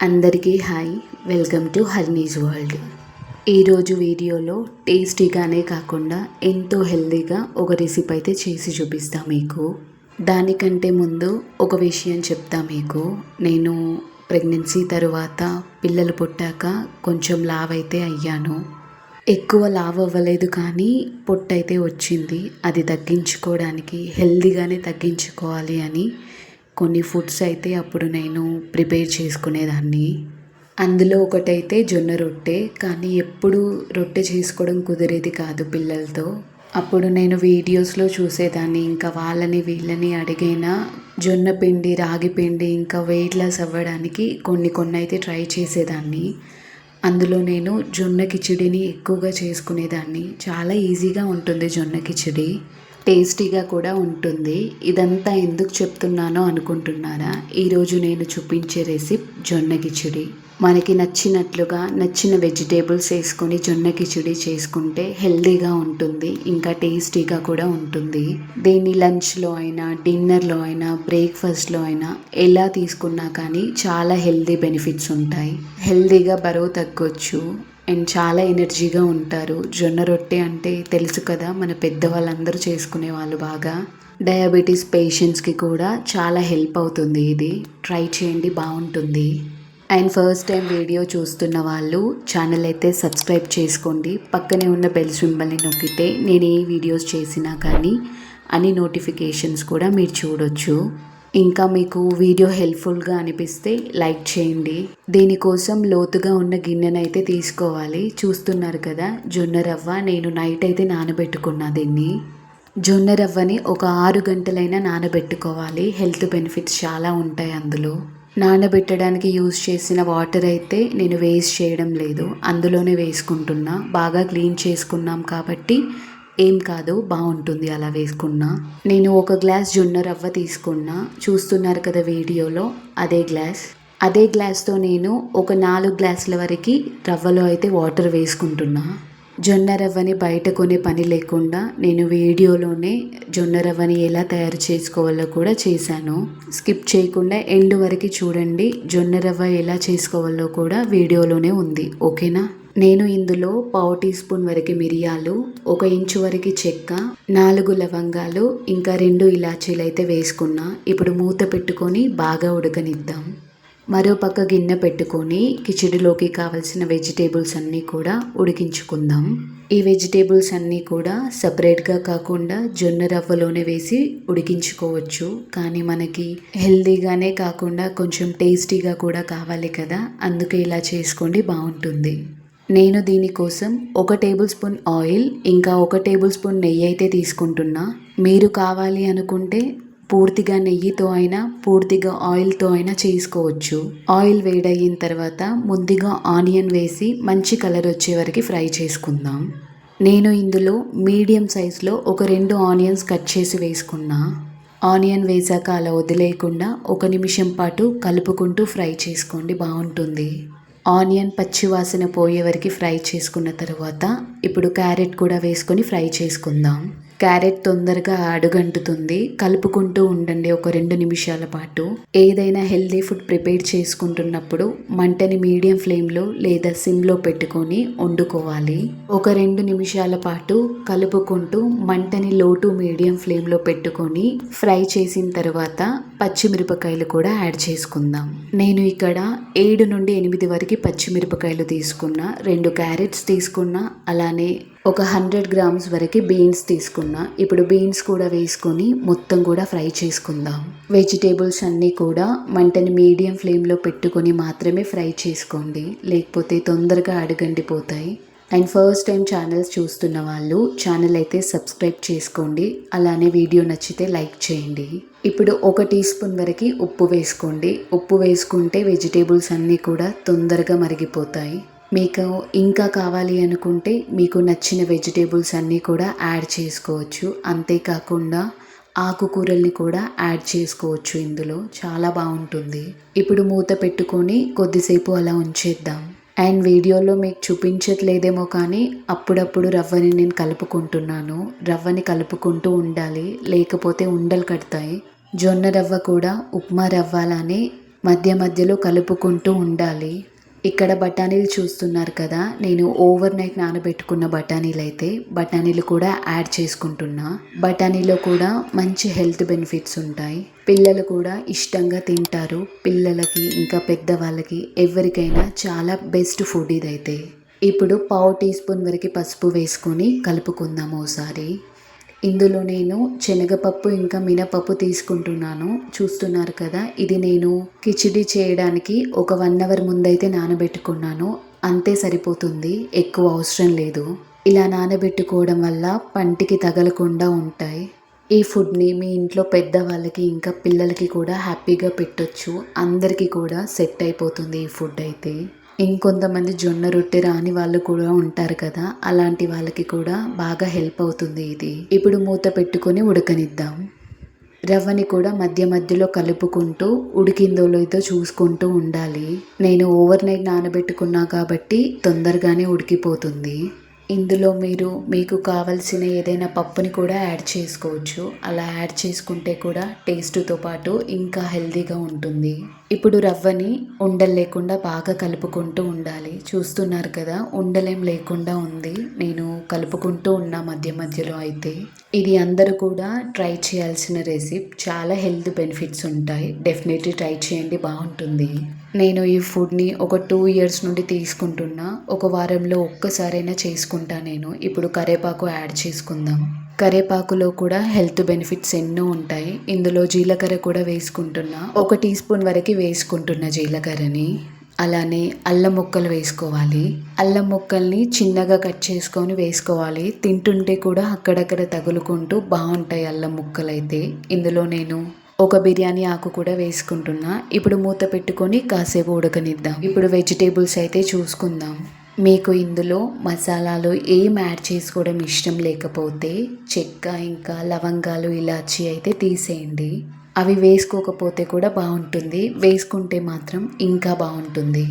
అందరికీ hi. Welcome to Harnis world. ఈరోజు వీడియోలో టేస్టీగానే కాకుండా ఎంతో హెల్తీగా ఒక రెసిపీ అయితే చేసి చూపిస్తా మీకు. దానికంటే ముందు ఒక విషయం చెప్తా మీకు. నేను ప్రెగ్నెన్సీ తరువాత పిల్లలు పుట్టాక కొంచెం లావ్ అయితే అయ్యాను. ఎక్కువ లావ్ అవ్వలేదు కానీ పొట్టయితే వచ్చింది. అది తగ్గించుకోవడానికి హెల్దీగానే తగ్గించుకోవాలి అని కొన్ని ఫుడ్స్ అయితే అప్పుడు నేను ప్రిపేర్ చేసుకునేదాన్ని. అందులో ఒకటైతే జొన్న రొట్టె కానీ ఎప్పుడు రొట్టె చేసుకోవడం కుదిరేది కాదు పిల్లలతో. అప్పుడు నేను వీడియోస్లో చూసేదాన్ని. ఇంకా వాళ్ళని వీళ్ళని అడిగైనా జొన్న పిండి రాగి పిండి ఇంకా వెయిట్ లాస్ అవ్వడానికి కొన్ని కొన్ని అయితే ట్రై చేసేదాన్ని. అందులో నేను జొన్న కిచిడిని ఎక్కువగా చేసుకునేదాన్ని. చాలా ఈజీగా ఉంటుంది జొన్న కిచిడి. టేస్టీగా కూడా ఉంటుంది. ఇదంతా ఎందుకు చెప్తున్నానో అనుకుంటున్నారా? ఈరోజు నేను చూపించే రెసిపీ జొన్న కిచిడి. మనకి నచ్చినట్లుగా నచ్చిన వెజిటేబుల్స్ వేసుకొని జొన్న కిచిడి చేసుకుంటే హెల్దీగా ఉంటుంది ఇంకా టేస్టీగా కూడా ఉంటుంది. దీన్ని లంచ్లో అయినా డిన్నర్లో అయినా బ్రేక్ఫాస్ట్లో అయినా ఎలా తీసుకున్నా కానీ చాలా హెల్దీ బెనిఫిట్స్ ఉంటాయి. హెల్దీగా బరువు తగ్గొచ్చు. అండ్ చాలా ఎనర్జీగా ఉంటారు. జొన్న రొట్టె అంటే తెలుసు కదా మన పెద్దవాళ్ళందరూ చేసుకునే వాళ్ళు బాగా. డయాబెటీస్ పేషెంట్స్కి కూడా చాలా హెల్ప్ అవుతుంది ఇది. ట్రై చేయండి బాగుంటుంది. అండ్ ఫస్ట్ టైం వీడియో చూస్తున్న వాళ్ళు ఛానల్ అయితే సబ్స్క్రైబ్ చేసుకోండి. పక్కనే ఉన్న బెల్ సింబల్ని నొక్కితే నేను ఏ వీడియోస్ చేసినా కానీ అన్ని నోటిఫికేషన్స్ కూడా మీరు చూడొచ్చు. ఇంకా మీకు వీడియో హెల్ప్ఫుల్గా అనిపిస్తే లైక్ చేయండి. దీనికోసం లోతుగా ఉన్న గిన్నెనైతే తీసుకోవాలి. చూస్తున్నారు కదా జొన్న రవ్వ నేను నైట్ అయితే నానబెట్టుకున్నా దీన్ని. జొన్న రవ్వని ఒక ఆరు గంటలైనా నానబెట్టుకోవాలి. హెల్త్ బెనిఫిట్స్ చాలా ఉంటాయి అందులో. నానబెట్టడానికి యూజ్ చేసిన వాటర్ అయితే నేను వేస్ట్ చేయడం లేదు. అందులోనే వేసుకుంటున్నా. బాగా క్లీన్ చేసుకున్నాం కాబట్టి ఏం కాదు బాగుంటుంది అలా వేసుకున్నా. నేను ఒక గ్లాస్ జొన్న రవ్వ తీసుకున్నా. చూస్తున్నారు కదా వీడియోలో అదే గ్లాస్. అదే గ్లాస్తో నేను ఒక నాలుగు గ్లాసుల వరకు రవ్వలో అయితే వాటర్ వేసుకుంటున్నా. జొన్న రవ్వని బయట కొనే పని లేకుండా నేను వీడియోలోనే జొన్న రవ్వని ఎలా తయారు చేసుకోవాలో కూడా చేశాను. స్కిప్ చేయకుండా ఎండ్ వరకు చూడండి జొన్న రవ్వ ఎలా చేసుకోవాలో కూడా వీడియోలోనే ఉంది ఓకేనా? నేను ఇందులో పావు టీ స్పూన్ వరకు మిరియాలు ఒక ఇంచు వరకు చెక్క నాలుగు లవంగాలు ఇంకా రెండు ఇలాచీలు అయితే వేసుకున్నా. ఇప్పుడు మూత పెట్టుకొని బాగా ఉడకనిద్దాం. మరో పక్క గిన్నె పెట్టుకొని కిచిడిలోకి కావలసిన వెజిటేబుల్స్ అన్నీ కూడా ఉడికించుకుందాం. ఈ వెజిటేబుల్స్ అన్నీ కూడా సపరేట్గా కాకుండా జొన్న రవ్వలోనే వేసి ఉడికించుకోవచ్చు. కానీ మనకి హెల్దీగానే కాకుండా కొంచెం టేస్టీగా కూడా కావాలి కదా అందుకే ఇలా చేసుకోండి బాగుంటుంది. నేను దీనికోసం ఒక టేబుల్ స్పూన్ ఆయిల్ ఇంకా ఒక టేబుల్ స్పూన్ నెయ్యి అయితే తీసుకుంటున్నా. మీరు కావాలి అనుకుంటే పూర్తిగా నెయ్యితో అయినా పూర్తిగా ఆయిల్తో అయినా చేసుకోవచ్చు. ఆయిల్ వేడయిన తర్వాత ముందుగా ఆనియన్ వేసి మంచి కలర్ వచ్చే వరకు ఫ్రై చేసుకుందాం. నేను ఇందులో మీడియం సైజులో ఒక రెండు ఆనియన్స్ కట్ చేసి వేసుకున్నా. ఆనియన్ వేసాక అలా వదిలేయకుండా ఒక నిమిషం పాటు కలుపుకుంటూ ఫ్రై చేసుకోండి బాగుంటుంది. ఆనియన్ పచ్చివాసన పోయే వరకు ఫ్రై చేసుకున్న తర్వాత ఇప్పుడు క్యారెట్ కూడా వేసుకొని ఫ్రై చేసుకుందాం. క్యారెట్ తొందరగా అడుగంటుతుంది. కలుపుకుంటూ ఉండండి ఒక రెండు నిమిషాల పాటు. ఏదైనా హెల్దీ ఫుడ్ ప్రిపేర్ చేసుకుంటున్నప్పుడు మంటని మీడియం ఫ్లేమ్లో లేదా సిమ్లో పెట్టుకొని వండుకోవాలి. ఒక రెండు నిమిషాల పాటు కలుపుకుంటూ మంటని లో టు మీడియం ఫ్లేమ్లో పెట్టుకొని ఫ్రై చేసిన తర్వాత పచ్చిమిరపకాయలు కూడా యాడ్ చేసుకుందాం. నేను ఇక్కడ ఏడు నుండి ఎనిమిది వరకు పచ్చిమిరపకాయలు తీసుకున్నా రెండు క్యారెట్స్ తీసుకున్నా. అలానే ఒక హండ్రెడ్ గ్రామ్స్ వరకు బీన్స్ తీసుకున్నా. ఇప్పుడు బీన్స్ కూడా వేసుకొని మొత్తం కూడా ఫ్రై చేసుకుందాం. వెజిటేబుల్స్ అన్నీ కూడా మంటని మీడియం ఫ్లేమ్లో పెట్టుకొని మాత్రమే ఫ్రై చేసుకోండి. లేకపోతే తొందరగా అడుగండిపోతాయి. అండ్ ఫస్ట్ టైం ఛానల్స్ చూస్తున్న వాళ్ళు ఛానల్ అయితే సబ్స్క్రైబ్ చేసుకోండి. అలానే వీడియో నచ్చితే లైక్ చేయండి. ఇప్పుడు ఒక టీ స్పూన్ వరకు ఉప్పు వేసుకోండి. ఉప్పు వేసుకుంటే వెజిటేబుల్స్ అన్నీ కూడా తొందరగా మరిగిపోతాయి. మీకు ఇంకా కావాలి అనుకుంటే మీకు నచ్చిన వెజిటేబుల్స్ అన్నీ కూడా యాడ్ చేసుకోవచ్చు. అంతేకాకుండా ఆకుకూరల్ని కూడా యాడ్ చేసుకోవచ్చు ఇందులో. చాలా బాగుంటుంది. ఇప్పుడు మూత పెట్టుకొని కొద్దిసేపు అలా ఉంచేద్దాం. అండ్ వీడియోలో మీకు చూపించట్లేదేమో కానీ అప్పుడప్పుడు రవ్వని నేను కలుపుకుంటున్నాను. రవ్వని కలుపుకుంటూ ఉండాలి. లేకపోతే ఉండలు కడతాయి. జొన్న రవ్వ కూడా ఉప్మా రవ్వాలని మధ్య మధ్యలో కలుపుకుంటూ ఉండాలి. ఇక్కడ బఠానీలు చూస్తున్నారు కదా నేను ఓవర్ నైట్ నానబెట్టుకున్న బఠానీలు అయితే బఠానీలు కూడా యాడ్ చేసుకుంటున్నా. బఠానీలో కూడా మంచి హెల్త్ బెనిఫిట్స్ ఉంటాయి. పిల్లలు కూడా ఇష్టంగా తింటారు. పిల్లలకి ఇంకా పెద్దవాళ్ళకి ఎవరికైనా చాలా బెస్ట్ ఫుడ్ ఇదైతే. ఇప్పుడు పావు టీ స్పూన్ వరకు పసుపు వేసుకొని కలుపుకుందాము ఓసారి. ఇందులో నేను శనగపప్పు ఇంకా మినపప్పు తీసుకుంటున్నాను. చూస్తున్నారు కదా ఇది నేను కిచిడి చేయడానికి ఒక వన్ అవర్ ముందైతే నానబెట్టుకున్నాను. అంతే సరిపోతుంది ఎక్కువ అవసరం లేదు. ఇలా నానబెట్టుకోవడం వల్ల పంటికి తగలకుండా ఉంటాయి. ఈ ఫుడ్ని మీ ఇంట్లో పెద్దవాళ్ళకి ఇంకా పిల్లలకి కూడా హ్యాపీగా పెట్టొచ్చు. అందరికీ కూడా సెట్ అయిపోతుంది ఈ ఫుడ్ అయితే. ఇంకొంతమంది జొన్న రొట్టె రాని వాళ్ళు కూడా ఉంటారు కదా అలాంటి వాళ్ళకి కూడా బాగా హెల్ప్ అవుతుంది ఇది. ఇప్పుడు మూత పెట్టుకొని ఉడకనిద్దాం. రవ్వని కూడా మధ్య మధ్యలో కలుపుకుంటూ ఉడికిందో లేదో చూసుకుంటూ ఉండాలి. నేను ఓవర్ నైట్ నానబెట్టుకున్నా కాబట్టి తొందరగానే ఉడికిపోతుంది. ఇందులో మీరు మీకు కావలసిన ఏదైనా పప్పుని కూడా యాడ్ చేసుకోవచ్చు. అలా యాడ్ చేసుకుంటే కూడా టేస్ట్తో పాటు ఇంకా హెల్తీగా ఉంటుంది. ఇప్పుడు రవ్వని ఉండలు లేకుండా బాగా కలుపుకుంటూ ఉండాలి. చూస్తున్నారు కదా ఉండలేం లేకుండా ఉంది. నేను కలుపుకుంటూ ఉన్నా మధ్య మధ్యలో అయితే. ఇది అందరూ కూడా ట్రై చేయాల్సిన రెసిప్. చాలా హెల్త్ బెనిఫిట్స్ ఉంటాయి. డెఫినెట్లీ ట్రై చేయండి బాగుంటుంది. నేను ఈ ఫుడ్ని ఒక టూ ఇయర్స్ నుండి తీసుకుంటున్నా. ఒక వారంలో ఒక్కసారైనా చేసుకుంటా నేను. ఇప్పుడు కరేపాకు యాడ్ చేసుకుందాం. కరేపాకులో కూడా హెల్త్ బెనిఫిట్స్ ఎన్నో ఉంటాయి. ఇందులో జీలకర్ర కూడా వేసుకుంటున్నా. ఒక టీ స్పూన్ వరకు వేసుకుంటున్న జీలకర్రని. అలానే అల్లం ముక్కలు వేసుకోవాలి. అల్లం ముక్కల్ని చిన్నగా కట్ చేసుకొని వేసుకోవాలి. తింటుంటే కూడా అక్కడక్కడ తగులుకుంటూ బాగుంటాయి అల్లం ముక్కలు అయితే ఇందులో నేను ఒక బిర్యానీ ఆకు కూడా వేసుకుంటున్నా. ఇప్పుడు మూత పెట్టుకొని కాసేపు ఉడకనిద్దాం. ఇప్పుడు వెజిటేబుల్స్ అయితే చూసుకుందాం. మీకు ఇందులో మసాలాలు ఏం యాడ్ చేసుకోవడం ఇష్టం లేకపోతే చెక్క ఇంకా లవంగాలు ఇలాచి అయితే తీసేయండి. అవి వేసుకోకపోతే కూడా బాగుంటుంది. వేసుకుంటే మాత్రం ఇంకా బాగుంటుంది.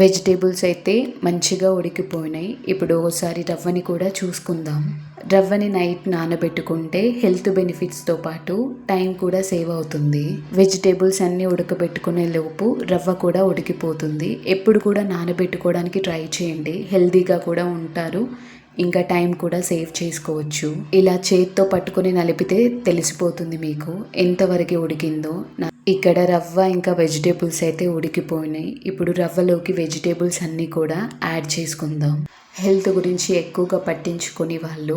వెజిటేబుల్స్ అయితే మంచిగా ఉడికిపోయినాయి. ఇప్పుడు ఒకసారి రవ్వని కూడా చూసుకుందాం. రవ్వని నైట్ నానబెట్టుకుంటే హెల్త్ బెనిఫిట్స్తో పాటు టైం కూడా సేవ్ అవుతుంది. వెజిటేబుల్స్ అన్నీ ఉడకబెట్టుకునే లోపు రవ్వ కూడా ఉడికిపోతుంది. ఎప్పుడు కూడా నానబెట్టుకోవడానికి ట్రై చేయండి. హెల్తీగా కూడా ఉంటారు. ఇంకా టైం కూడా సేవ్ చేసుకోవచ్చు. ఇలా చేత్తో పట్టుకుని నలిపితే తెలిసిపోతుంది మీకు. ఎంతవరకు ఉడికిందో ఇక్కడ రవ్వ ఇంకా వెజిటేబుల్స్ అయితే ఉడికిపోయినాయి. ఇప్పుడు రవ్వలోకి వెజిటేబుల్స్ అన్నీ కూడా యాడ్ చేసుకుందాం. హెల్త్ గురించి ఎక్కువగా పట్టించుకొని వాళ్ళు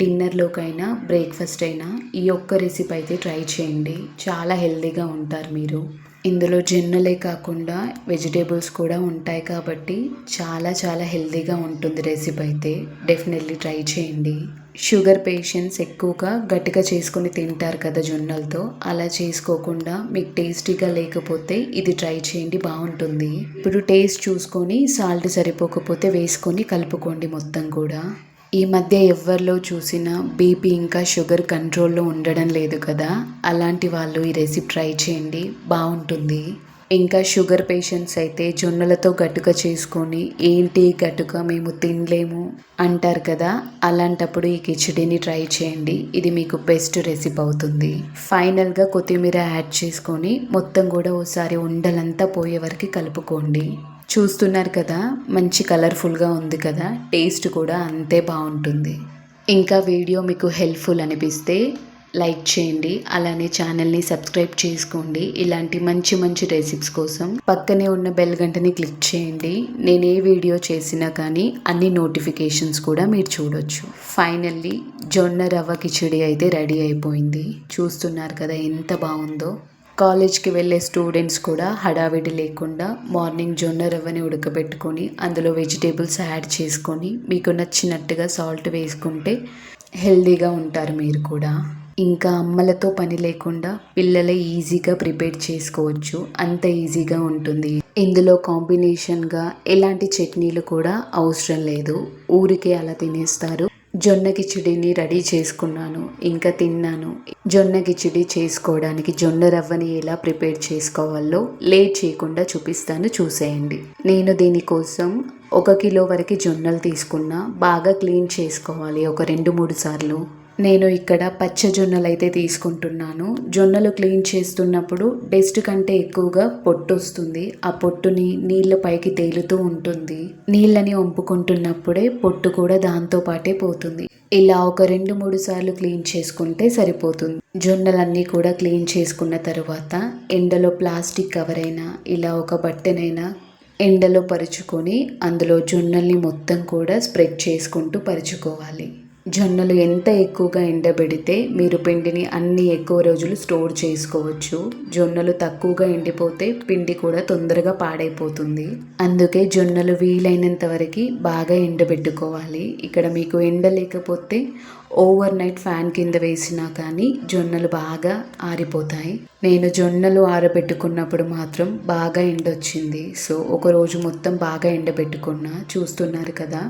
డిన్నర్లోకైనా బ్రేక్ఫాస్ట్ అయినా ఈ ఒక్క రెసిపీ అయితే ట్రై చేయండి. చాలా హెల్తీగా ఉంటారు మీరు. ఇందులో జొన్నలే కాకుండా వెజిటేబుల్స్ కూడా ఉంటాయి కాబట్టి చాలా చాలా హెల్తీగా ఉంటుంది రెసిపీ అయితే. డెఫినెట్లీ ట్రై చేయండి. షుగర్ పేషెంట్స్ ఎక్కువగా గట్టిగా చేసుకొని తింటారు కదా జొన్నలతో. అలా చేసుకోకుండా మీకు టేస్టీగా లేకపోతే ఇది ట్రై చేయండి బాగుంటుంది. ఇప్పుడు టేస్ట్ చూసుకొని సాల్ట్ సరిపోకపోతే వేసుకొని కలుపుకోండి మొత్తం కూడా. ఈ మధ్య ఎవరిలో చూసినా బీపీ ఇంకా షుగర్ కంట్రోల్లో ఉండడం లేదు కదా. అలాంటి వాళ్ళు ఈ రెసిపీ ట్రై చేయండి బాగుంటుంది. ఇంకా షుగర్ పేషెంట్స్ అయితే జొన్నలతో గట్టుక చేసుకొని ఏంటి గట్టుక? మేము తినలేము అంటారు కదా. అలాంటప్పుడు ఈ కిచడీని ట్రై చేయండి. ఇది మీకు బెస్ట్ రెసిపీ అవుతుంది. ఫైనల్గా కొత్తిమీర యాడ్ చేసుకొని మొత్తం కూడా ఓసారి ఉండలంతా పోయే వరకు కలుపుకోండి. చూస్తున్నారు కదా మంచి కలర్ఫుల్గా ఉంది కదా. టేస్ట్ కూడా అంతే బాగుంటుంది. ఇంకా వీడియో మీకు హెల్ప్ఫుల్ అనిపిస్తే లైక్ చేయండి అలానే ఛానల్ని సబ్స్క్రైబ్ చేసుకోండి. ఇలాంటి మంచి మంచి రెసిపీస్ కోసం పక్కనే ఉన్న బెల్ గంటని క్లిక్ చేయండి. నేను ఏ వీడియో చేసినా కానీ అన్ని నోటిఫికేషన్స్ కూడా మీరు చూడొచ్చు. ఫైనల్లీ జొన్న రవ్వ కిచడి అయితే రెడీ అయిపోయింది. చూస్తున్నారు కదా ఎంత బాగుందో. కాలేజ్కి వెళ్ళే స్టూడెంట్స్ కూడా హడావిడి లేకుండా మార్నింగ్ జొన్న రవ్వని ఉడకబెట్టుకొని అందులో వెజిటేబుల్స్ యాడ్ చేసుకొని మీకు నచ్చినట్టుగా సాల్ట్ వేసుకుంటే హెల్దీగా ఉంటారు మీరు కూడా. ఇంకా అమ్మలతో పని లేకుండా పిల్లలే ఈజీగా ప్రిపేర్ చేసుకోవచ్చు. అంత ఈజీగా ఉంటుంది. ఇందులో కాంబినేషన్గా ఎలాంటి చట్నీలు కూడా అవసరం లేదు. ఊరికే అలా తినేస్తారు. జొన్న కిచిడిని రెడీ చేసుకున్నాను. ఇంకా తిన్నాను. జొన్న కిచిడి చేసుకోవడానికి జొన్న రవ్వని ఎలా ప్రిపేర్ చేసుకోవాలో లేట్ చేయకుండా చూపిస్తాను. చూసేయండి. నేను దీనికోసం ఒక కిలో వరకు జొన్నలు తీసుకున్నా. బాగా క్లీన్ చేసుకోవాలి. ఒక రెండు మూడు సార్లు. నేను ఇక్కడ పచ్చ జొన్నలు అయితే తీసుకుంటున్నాను. జొన్నలు క్లీన్ చేస్తున్నప్పుడు డస్ట్ కంటే ఎక్కువగా పొట్టు వస్తుంది. ఆ పొట్టుని నీళ్ళ పైకి తేలుతూ ఉంటుంది. నీళ్ళని వంపుకుంటున్నప్పుడే పొట్టు కూడా దాంతో పాటే పోతుంది. ఇలా ఒక రెండు మూడు సార్లు క్లీన్ చేసుకుంటే సరిపోతుంది. జొన్నలన్నీ కూడా క్లీన్ చేసుకున్న తర్వాత ఎండలో ప్లాస్టిక్ కవర్ అయినా ఇలా ఒక బట్టెనైనా ఎండలో పరుచుకొని అందులో జొన్నల్ని మొత్తం కూడా స్ప్రెడ్ చేసుకుంటూ పరుచుకోవాలి. జొన్నలు ఎంత ఎక్కువగా ఎండబెడితే మీరు పిండిని అన్ని ఎక్కువ రోజులు స్టోర్ చేసుకోవచ్చు. జొన్నలు తక్కువగా ఎండిపోతే పిండి కూడా తొందరగా పాడైపోతుంది. అందుకే జొన్నలు వీలైనంత వరకు బాగా ఎండబెట్టుకోవాలి. ఇక్కడ మీకు ఎండ లేకపోతే ఓవర్ నైట్ ఫ్యాన్ కింద వేసినా కానీ జొన్నలు బాగా ఆరిపోతాయి. నేను జొన్నలు ఆరబెట్టుకున్నప్పుడు మాత్రం బాగా ఎండొచ్చింది. సో ఒక రోజు మొత్తం బాగా ఎండబెట్టుకున్నా. చూస్తున్నారు కదా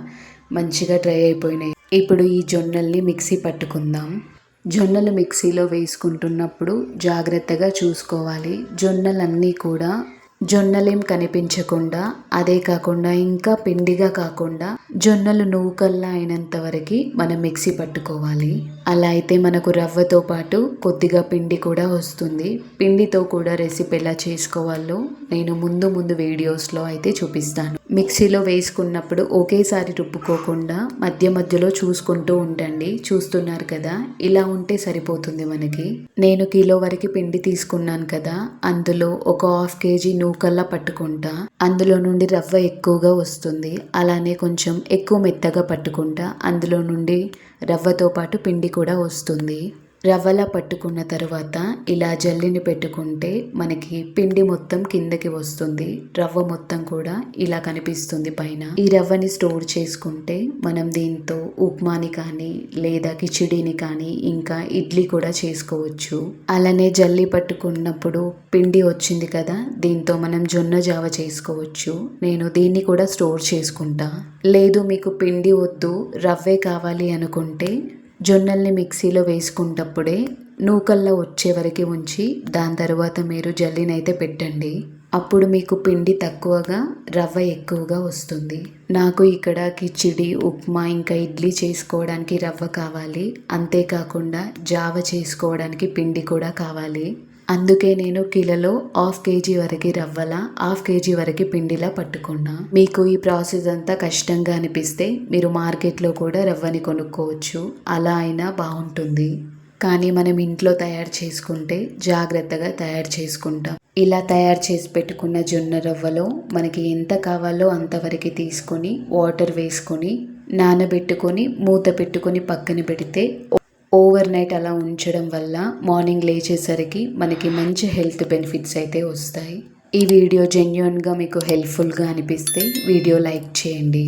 మంచిగా డ్రై అయిపోయినాయి. ఇప్పుడు ఈ జొన్నల్ని మిక్సీ పట్టుకుందాం. జొన్నలు మిక్సీలో వేసుకుంటున్నప్పుడు జాగ్రత్తగా చూసుకోవాలి. జొన్నలన్నీ కూడా జొన్నలేం కనిపించకుండా అదే కాకుండా ఇంకా పిండిగా కాకుండా జొన్నలు నూకల్లా అయినంత వరకు మనం మిక్సీ పట్టుకోవాలి. అలా అయితే మనకు రవ్వతో పాటు కొద్దిగా పిండి కూడా వస్తుంది. పిండితో కూడా రెసిపీ ఎలా చేసుకోవాలో నేను ముందు ముందు వీడియోస్లో అయితే చూపిస్తాను. మిక్సీలో వేసుకున్నప్పుడు ఒకేసారి రుబ్బుకోకుండా మధ్య మధ్యలో చూసుకుంటూ ఉండండి. చూస్తున్నారు కదా? ఇలా ఉంటే సరిపోతుంది మనకి. నేను కిలో వరకు పిండి తీసుకున్నాను కదా? అందులో ఒక హాఫ్ కేజీ నూకల్లా పట్టుకుంటా. అందులో నుండి రవ్వ ఎక్కువగా వస్తుంది. అలానే కొంచెం ఎక్కువ మెత్తగా పట్టుకుంటా అందులో నుండి రవ్వతో పాటు పిండి కూడా వస్తుంది. రవ్వలా పట్టుకున్న తర్వాత ఇలా జల్లిని పెట్టుకుంటే మనకి పిండి మొత్తం కిందకి వస్తుంది. రవ్వ మొత్తం కూడా ఇలా కనిపిస్తుంది పైన. ఈ రవ్వని స్టోర్ చేసుకుంటే మనం దీంతో ఉప్మాని కానీ లేదా కిచిడీని కానీ ఇంకా ఇడ్లీ కూడా చేసుకోవచ్చు. అలానే జల్లి పట్టుకున్నప్పుడు పిండి వచ్చింది కదా దీంతో మనం జొన్న జావ చేసుకోవచ్చు. నేను దీన్ని కూడా స్టోర్ చేసుకుంటా. లేదు మీకు పిండి వద్దు రవ్వే కావాలి అనుకుంటే జొన్నల్ని మిక్సీలో వేసుకుంటప్పుడే నూకల్లో వచ్చే వరకు ఉంచి దాని తర్వాత మీరు జల్లినైతే పెట్టండి. అప్పుడు మీకు పిండి తక్కువగా రవ్వ ఎక్కువగా వస్తుంది. నాకు ఇక్కడ కిచిడి ఉప్మా ఇంకా ఇడ్లీ చేసుకోవడానికి రవ్వ కావాలి. అంతేకాకుండా జావ చేసుకోవడానికి పిండి కూడా కావాలి. అందుకే నేను కిలలో హాఫ్ కేజీ వరకు రవ్వల హాఫ్ కేజీ వరకు పిండిలా పట్టుకున్నా. మీకు ఈ ప్రాసెస్ అంతా కష్టంగా అనిపిస్తే మీరు మార్కెట్లో కూడా రవ్వని కొనుక్కోవచ్చు. అలా అయినా బాగుంటుంది. కానీ మనం ఇంట్లో తయారు చేసుకుంటే జాగ్రత్తగా తయారు చేసుకుంటాం. ఇలా తయారు చేసి పెట్టుకున్న జొన్న రవ్వలో మనకి ఎంత కావాలో అంతవరకు తీసుకొని వాటర్ వేసుకొని నానబెట్టుకొని మూత పెట్టుకొని పక్కన పెడితే ఓవర్ నైట్ అలా ఉంచడం వల్ల మార్నింగ్ లేచేసరికి మనకి మంచి హెల్త్ బెనిఫిట్స్ అయితే వస్తాయి. ఈ వీడియో జెన్యున్గా మీకు హెల్ప్ఫుల్గా అనిపిస్తే వీడియో లైక్ చేయండి.